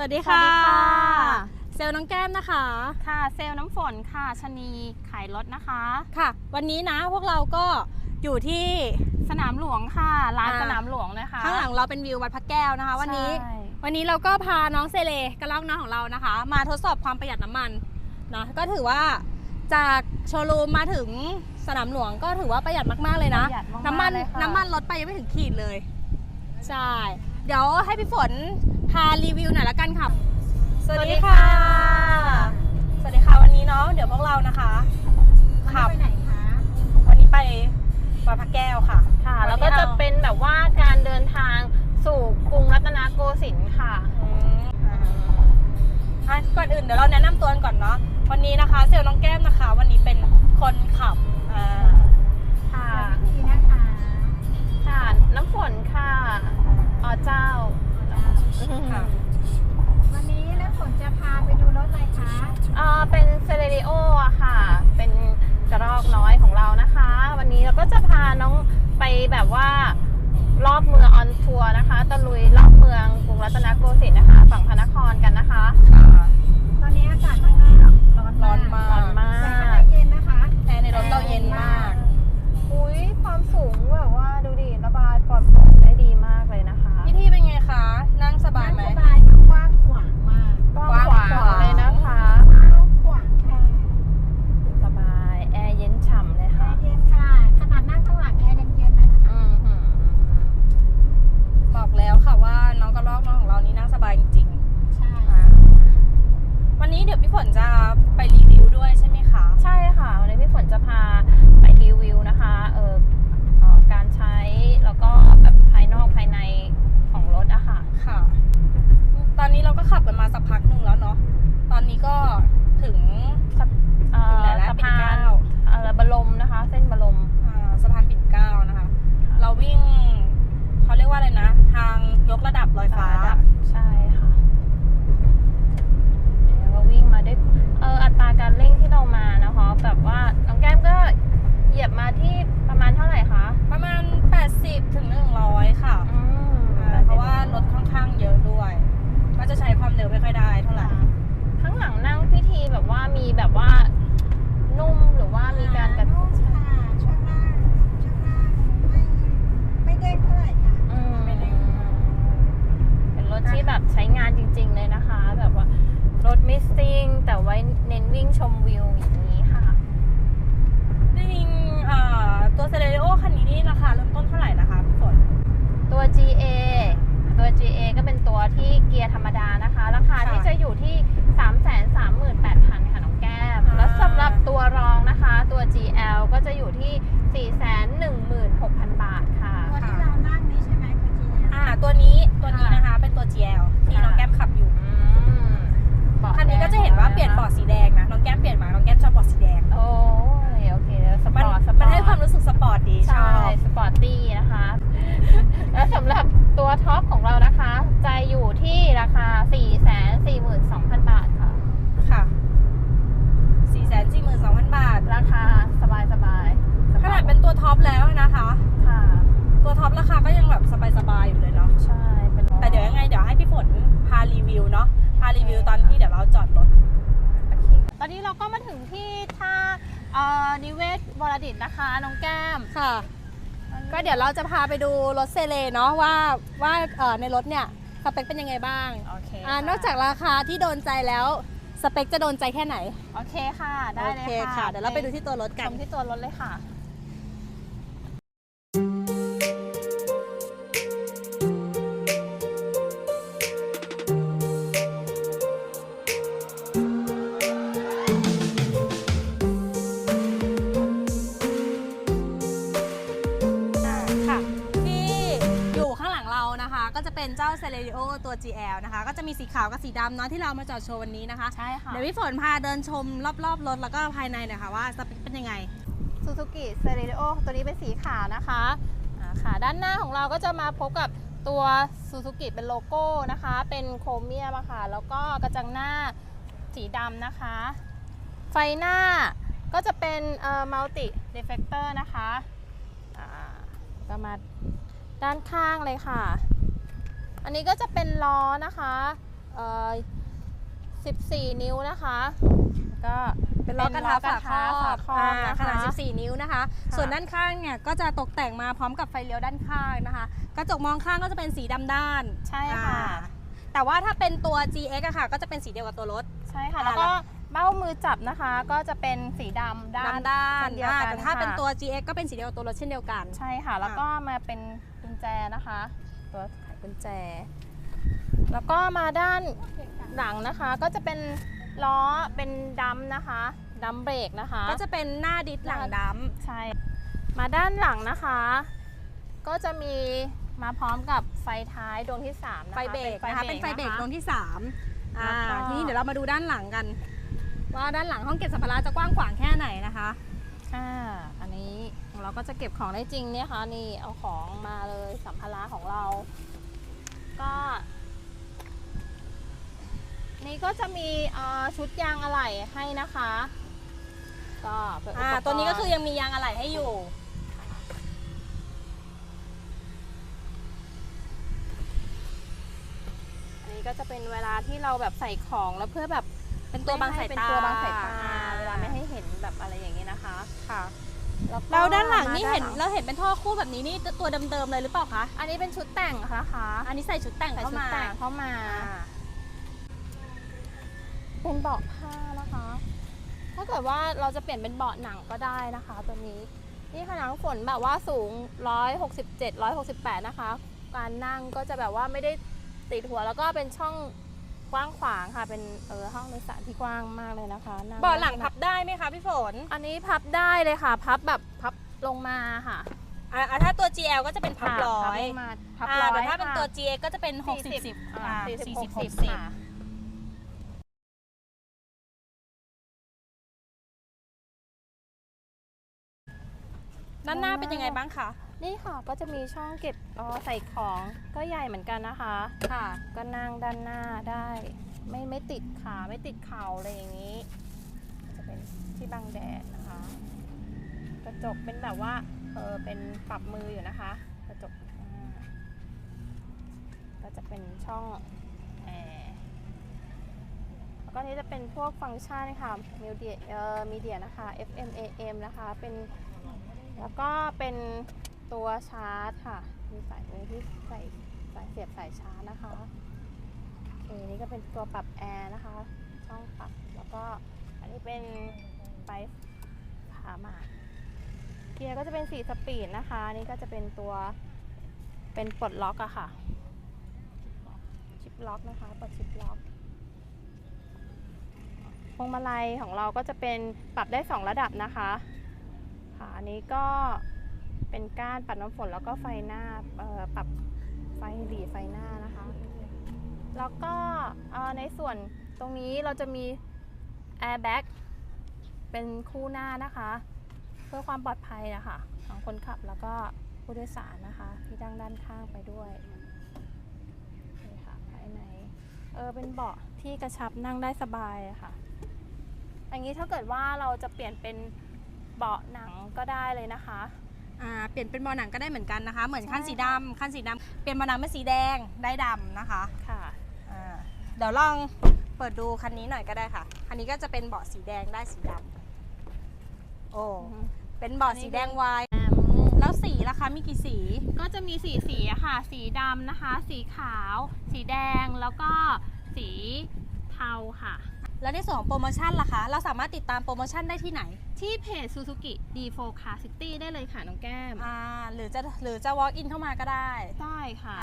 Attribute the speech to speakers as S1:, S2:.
S1: วัสดีค่ะ
S2: สวัสดีค่ะ
S1: เซลล์น้องแก้มนะคะ
S2: ค่ะ เซลล์น้ำฝนค่ะชะนีขายรถนะคะ
S1: ค่ะ วันนี้นะพวกเราก็อยู่ที่
S2: สนามหลวงค่ะร้าน
S1: อ่า
S2: สนามหลวงนะคะ
S1: ข้างหลังเราเป็นวิววัดพระแก้วนะคะ วันนี้
S2: ใช่
S1: วันนี้เราก็พาน้องเซเลกระลอกน้องของเรานะคะ มาทดสอบความประหยัดน้ำมันเนาะก็ถือว่าจากโชว์รูมมาถึงสนามหลวงก็ถือว่าประหยัดมากๆเลยนะ
S2: ประหยัดากๆ
S1: น้ำมัน
S2: เลยค่ะ
S1: น้ำมันลดไปยังไม่ถึงขีดเลย ใช่ เดี๋ยวให้พี่ฝน พารีวิวหน่อยละกันค่ะ สวัสดีค่ะ แบ
S2: บว่าร
S1: อบ
S2: เมืองออนทัวร์นะคะ ตะลุยรอบเมืองกรุงรัตนโกสินทร์นะคะ ฝั่งพระนครกันนะคะ
S3: ตอนนี้อากาศข้างนอกร้อน
S1: ร้อนมาก
S2: ร้อนมา
S3: แต่ข้างใน
S2: ก
S3: เย็นนะคะ
S1: แอร์ในรถเราเย็นมาก
S2: อุ้ยความสูงแบบว่าดูดิระบายปลอดโปร่งได้ดีมากเลยนะคะ
S1: พี่ที่เป็นไงคะ นั่งสบายไหม
S3: นั่งสบายกว้างขวางมาก
S2: กว้างขวางเลยนะคะ
S3: กว้างขวางค่ะ
S2: สบายแอร์เย็นฉ่ำเลย
S3: แอ
S2: ค่ะ
S3: ร์เย็นค่ะ ขนาดนั่งข้างหลังแอร์ยังเย็นเลยนะคะ
S2: อืมหือ
S1: บอกแล้วค่ะว่าน้องกระรอกน้องของเรานี่นั่งสบายจริง
S3: ใช่
S1: ๆอะวันนี้เดี๋ยวพี่ฝนจะไปรีวิวด้วยใช่ไหมคะ
S2: ใช่ค่ะวันนี้พี่ฝนจะพาไปรีวิวนะคะเออเอ่อการใช้แล้วก็แบบภายนอกภายในของรถอะค่ะ
S1: ค่ะ ตอนนี้เราก็ขับกันมาสักพักหนึ่งแล้วเนาะ ตอนนี้ก็ถึง
S2: เอ่อ
S1: ถึงไหนแล้ว
S2: สะ
S1: ปิ่น
S2: พาน
S1: เกล้า
S2: เอ่อบรมนะคะ เส้นบรม
S1: อ่าสะพานปิ่นเกล้านะคะ เราวิ่งเขาเรียกว่าอะไรนะ ทางยกระดับลอยฟ้า
S2: ระดับใช่ค่ะแล้วก็วิ่งมาด้วยเอออัตราการเร่งที่เรามานะคะแบบว่าน้องแก้มก็เหยียบมาที่ประมาณเท่าไหร่คะ
S1: ประมาณ 80 ถึง 100 ค่ะ
S2: อืม
S1: อ่าเพราะว่ารถค่อนข้างเยอะด้วย ก็จะใช้ความเร็วไม่ค่อยได้เท่าไหร่
S2: ข้างหลังนั่งพิธีแบบว่ามีแบบว่านุ่มหรือว่ามีการกระ
S3: นุ่มค่ะช่วงล่างช่วงล่างไม่ไม่เด้งเท่าไหร่ค่ะ
S2: อืม
S1: ไม่ได้
S2: เป็นรถที่แบบใช้งานจริง ๆ เลยนะคะ แบบว่ารถไม่ซิ่ง แต่ไว้เน้นวิ่ง ชมวิวอย่างนี้ค่ะ
S1: จริงๆอ่าตัวเซเลโอคันนี้นี่ราคาเริ่มต้นเท่าไหร่นะคะพี่ฝน
S2: ตัว GA ตัว GA ก็เป็นตัวที่เกียร์ธรรมดานะคะ ราคา
S1: ค่ะ
S2: ที่จะอยู่ที่ 3 3 8 0 0 0 ค่ะน้องแก้ม
S1: อ่า
S2: แล้วสำหรับตัวรองนะคะ ตัว GL ก็จะอยู่ที่ 4 1 6 0 0 0 บาทค่ะ
S3: ตัวที่เรานั่งนี้ใช่ไหมคือจี
S1: อ่าตัวนี้ตัวนี้นะคะ เป็นตัว GL ที่น้องแก้มขับอยู่
S2: อืมเบาะ
S1: คันนี้ก็จะเห็นว่าเปลี่ยนเบาะสีแดงนะ น้องแก้มเปลี่ยนมา น้องแก้มชอบเบาะสีแดง
S2: โอ้ยโอเคสป
S1: มัน
S2: อร์ตสปอร์ต
S1: มันให้ความรู้สึกสปอร์ตดีช
S2: ใช่
S1: อบ
S2: สปอร์ตตี้นะคะ และสำหรับตัวท็อปของเรานะคะ จะอยู่ที่ราคา 442,000 บาทค่ะ
S1: ค่ะ 442,000 บาท
S2: ราคาสบายสบายๆ
S1: ขนาดเป็นตัวท็อปแล้วนะคะ
S2: ค่ะ
S1: ตัวท็ อปราคาก็ยังแบบสบายๆอยู่เลยเนาะ
S2: ใช่เป็นรถ
S1: แต่เดี๋ยวยังไงเดี๋ยวให้พี่ฝนพารีวิวเนาะพารีวิวตอนที่เดี๋ยวเราจอดรถ
S2: โอเคตอนนี้เราก็มาถึงที่ท่าเอ่อนิเวศวรดิตนะคะน้องแก้ม
S1: ค่ะ ก็เดี๋ยวเราจะพาไปดูรถเซเลเนาะว่าว่าเอ่อในรถเนี่ยสเปคเป็นยังไงบ้าง
S2: โอเค
S1: อ่า
S2: ค่ะ
S1: นอกจากราคาที่โดนใจแล้วสเปคจะโดนใจแค่ไหน
S2: โอเคค่ะ ได้เลย
S1: โอเค
S2: ค่ะ
S1: ค่ะ เดี๋ยวเราไปดูที่ตัวรถ
S2: ช
S1: กัน
S2: มที่ตัวรถเลย
S1: ค่ะ ก็จะเป็นเจ้า c e l e r i o ตัว GL นะคะ ก็จะมีสีขาวกับสีดำเนาะที่เรามาจอดโชว์วันนี้นะคะ
S2: ใช่ค่ะ
S1: เดี๋ยวพี่ฝนพาเดินชมรอบๆรถแล้วก็ภายในหน่อยค่ะว่าสเปคเป็นยังไง
S2: ซูซูกิเซเรโอตัวนี้เป็นสีขาวนะคะอ่าค่ะ ด้านหน้าของเราก็จะมาพบกับตัวซูซูกิเป็นโลโก้นะคะ เป็นโครเมียมอะค่ะ แล้วก็กระจังหน้าสีดำนะคะ ไฟหน้าก็จะเป็นเอ่อมัลติเดฟเฟกเตอร์นะคะอ่าก็มาด้านข้างเลยค่ะ อันนี้ก็จะเป็นล้อนะคะเอ่อ14 นิ้วนะคะ ก็
S1: เป็นล้อกระทะ
S2: เป็นล้อกระ
S1: ฝา
S2: ทะ
S1: ครอบ
S2: ฝาครอบ
S1: อ่า
S2: นะคะ
S1: ขนาด 14 นิ้วนะคะ
S2: ค่ะ
S1: ส่วนด้านข้างเนี่ยก็จะตกแต่งมาพร้อมกับไฟเลี้ยวด้านข้างนะคะ กระจกมองข้างก็จะเป็นสีดำด้าน
S2: ใช่ค่ะ
S1: อ่าแต่ว่าถ้าเป็นตัว GX อะค่ะ ก็จะเป็นสีเดียวกับตัวรถ
S2: ใช่ค่ะ
S1: อ่า
S2: แล้วก็เบ้ามือจับนะคะ ก็จะเป็นสีดำด้าน
S1: ดำด้าน
S2: เช่นเดียว
S1: อ่า
S2: กัน
S1: แต่ถ้าเป็น
S2: ค่ะ
S1: ตัว GX ก็เป็นสีเดียวกับตัวรถเช่นเดียวกัน
S2: ใช่ค่ะ แล้วก็มาเป็นกุญแจนะคะ ตัวไขกุญแจ แล้วก็มาด้านหลังนะคะ ก็จะเป็นล้อเป็นดัมนะคะดัมเบรกนะคะ
S1: ก็จะเป็นหน้าดิสหลังด
S2: ใช่ มาด้านหลังนะคะ ก็จะมีมาพร้อมกับไฟท้ายดวงที่3ำนะคะ
S1: ไฟเบรกนะคะเป็นไฟเบรกดวงที่3อ่า
S2: แล้วก็
S1: ทีนี้เดี๋ยวเรามาดูด้านหลังกัน ว่าด้านหลังห้องเก็บสัมภาระจะกว้างขวางแค่ไหนนะคะ
S2: อ่าอันนี้ เราก็จะเก็บของได้จริงเนี่ยค่ะนี่เอาของมาเลยสัมภาระของเรา ก็ นี่ก็จะมีเอ่อชุดยางอะไหล่ให้นะคะ ก็เป็นอุป
S1: อ่าก
S2: รณ์
S1: ตัวนี้ก็คือยังมียางอะไหล่ให้อยู่
S2: อันนี้ก็จะเป็นเวลาที่เราแบบใส่ของแล้วเพื่อแบบ
S1: เป็นตัวบังสาย
S2: ไม่ให้เป็น
S1: ตา
S2: ตัวบังสายตา
S1: อ่า
S2: เวลาไม่ให้เห็นแบบอะไรอย่างนี้นะคะ
S1: ค่ะ
S2: แล้วก็
S1: แล้วด้านหลังนี่เห็น
S2: มาด้า
S1: เราเห็นเป็นท่อคู่แบบนี้นี่ตัวเดิมๆเลยหรือเปล่าคะ
S2: อันนี้เป็นชุดแต่งนะคะ
S1: อันนี้ใส่ชุดแต่ง
S2: ใส่
S1: เข้า
S2: ชุด
S1: มา
S2: แต่งเข้ามา
S1: อ่า
S2: เป็นเบาะผ้านะคะ ถ้าเกิดว่าเราจะเปลี่ยนเป็นเบาะหนังก็ได้นะคะ ตัวนี้ นี่ค่ะน้ำฝนแบบว่าสูง 167 168 นะคะ การนั่งก็จะแบบว่าไม่ได้ติดหัวแล้วก็เป็นช่อง กว้างขวางค่ะ เป็นเออห้องโดยสารที่กว้างมากเลยนะคะนั่
S1: เบาะหลังพับได้ไหมคะพี่ฝน
S2: อันนี้พับได้เลยค่ะ พับแบบพับลงมาค่ะ
S1: อ่าอ่าถ้าตัว GL ก็จะเป็นพับ
S2: ค่ะ
S1: ร้อ
S2: พับ
S1: ย
S2: ลงมาพับ
S1: อ่า
S2: ร้อย
S1: แต่ถ้าเป็น
S2: ค่ะ
S1: ตัว GX ก็จะเป็น 60
S2: 40
S1: 10
S2: อ่า
S1: อ่า
S2: 40
S1: 40
S2: 60
S1: 60
S2: ค่ะ
S1: ด้านหน้าเป็นยังไงบ้างคะ
S2: นี่ค่ะก็จะมีช่องเก็บอ่อใส่ของก็ใหญ่เหมือนกันนะคะ
S1: ค่ะ
S2: ก็นั่งด้านหน้าได้ ไม่ไม่ติดขาไม่ติดเข่าอะไรอย่างนี้ จะเป็นที่บังแดดนะคะ กระจกเป็นแบบว่าเออเป็นปรับมืออยู่นะคะ กระจกก็จะเป็นช่องแอร์แล้วก็นี้จะเป็นพวกฟังก์ชันค่ะมีเดียเอ่อมีเดียนะคะ FM AM นะคะเป็นแล้วก็เป็น ตัวชาร์จค่ะมีสายตรงนี้ที่ใส่สายเสียบสายชาร์จนะคะโอเคนี่ก็เป็นตัวปรับแอร์นะคะ ช่องปรับแล้วก็อันนี้เป็นไฟขาหมากเกียร์ก็จะเป็นสีสปีดนะคะนี่ก็จะเป็นตัวเป็นปลดล็อกอะค่ะชิปล็อกนะคะปลดชิปล็อกพวงมาลัยของเราก็จะเป็นปรับได้ 2 ระดับนะคะค่ะอันนี้ก็ เป็นก้านปัดน้ำฝนแล้วก็ไฟหน้าปรับไฟหลีไฟหน้านะคะ แล้วก็ในส่วนตรงนี้เราจะมีแอร์แบ็กเป็นคู่หน้านะคะ เพื่อความปลอดภัยนะคะของคนขับแล้วก็ผู้โดยสารนะคะที่ดังด้านข้างไปด้วยนี่ค่ะภายในเออเป็นเบาะที่กระชับนั่งได้สบายะค่ะอย่างนี้ถ้าเกิดว่าเราจะเปลี่ยนเป็นเบาะหนังก็ได้เลยนะคะ
S1: อ่าเปลี่ยนเป็นเบาะหนังก็ได้เหมือนกันนะคะ เหมือน
S2: ใช่
S1: คันสีดำคันสีดำเปลี่ยนเบาะหนังเป็นสีแดงได้ดำนะคะ
S2: ค่ะ
S1: อ่าเดี๋ยวลองเปิดดูคันนี้หน่อยก็ได้ค่ะ คันนี้ก็จะเป็นเบาะสีแดงได้สีดำโอ้เป็นเบาะสีแดงวายแล้วสีล่ะคะมีกี่สี
S2: ก็จะมีสีสีอะค่ะ สีดำนะคะ สีขาว สีแดงแล้วก็สีเทาค่ะ
S1: แล้วในส่วนของโปรโมชั่นล่ะคะ เราสามารถติดตามโปรโมชั่นได้ที่ไหน
S2: ที่เพจ Suzuki D4 Car City ได้เลยค่ะน้องแก้ม
S1: อ่าหรือจะหรือจะ walk in เข้ามาก็ได้
S2: ได้ค่ะ